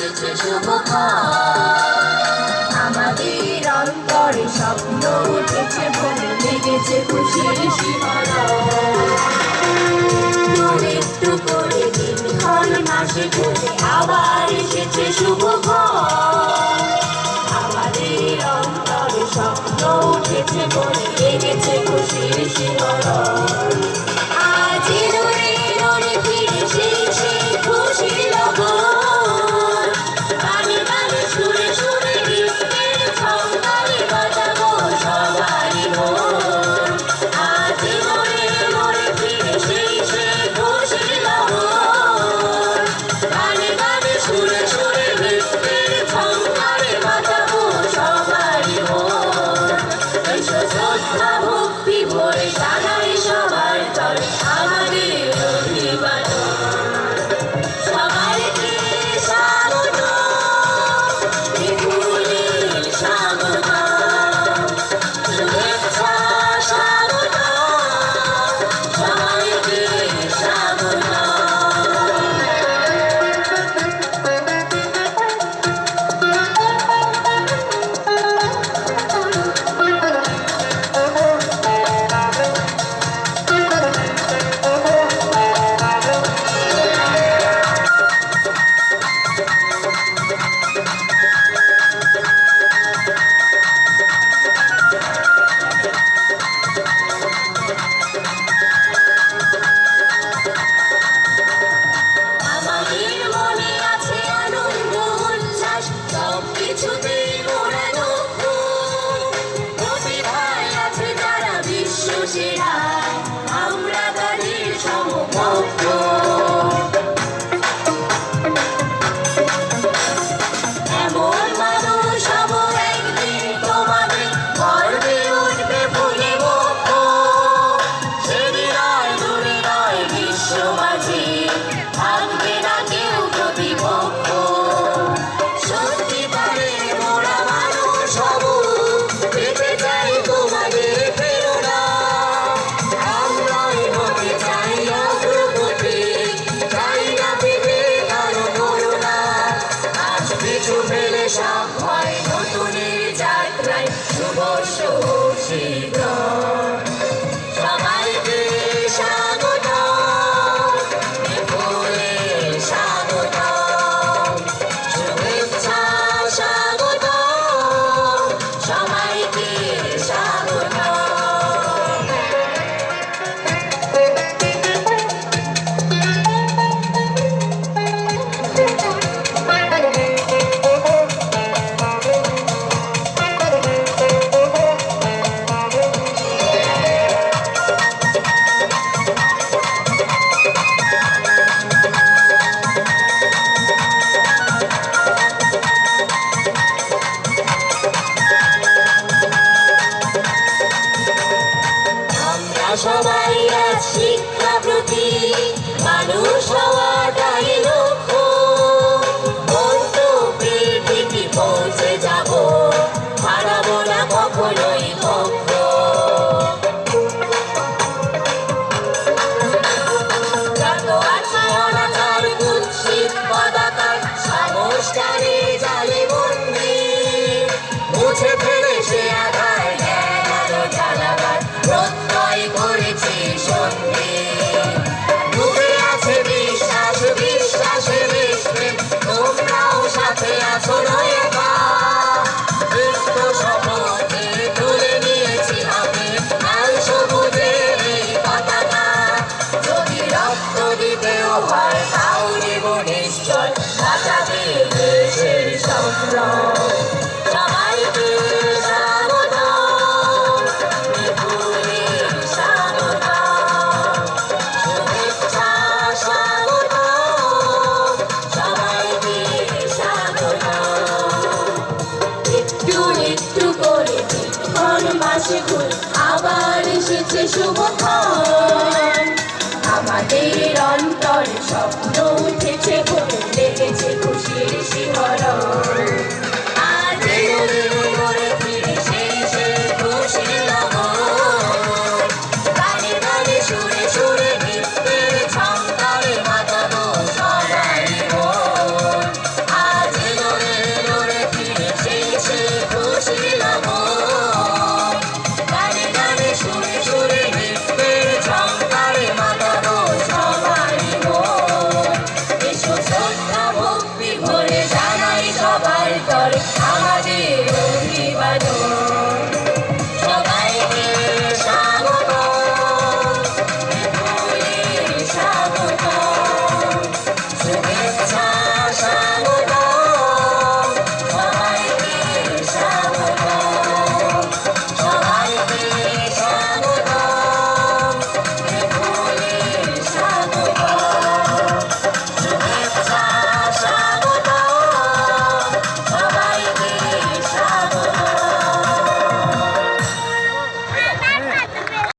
এসেছে আমাদের অন্তরে স্বপ্ন উঠেছে বলে লেগেছে খুশির শিহরণ একটু করে দিন ঘন মাসে ঘুরে আবার এসেছে শুভ আমাদের অন্তরে স্বপ্ন উঠেছে বলে লেগেছে খুশির শিহরণ শৈশ কিছুতে সাফল্য নতুনের যাত্রায়। শুভ শুভ শীঘ্র। Thank you. যখন মাসে ঘুর আবার এসেছে শুভক্ষণ। আমাদের অন্তর স্বপ্ন উঠেছে ভোর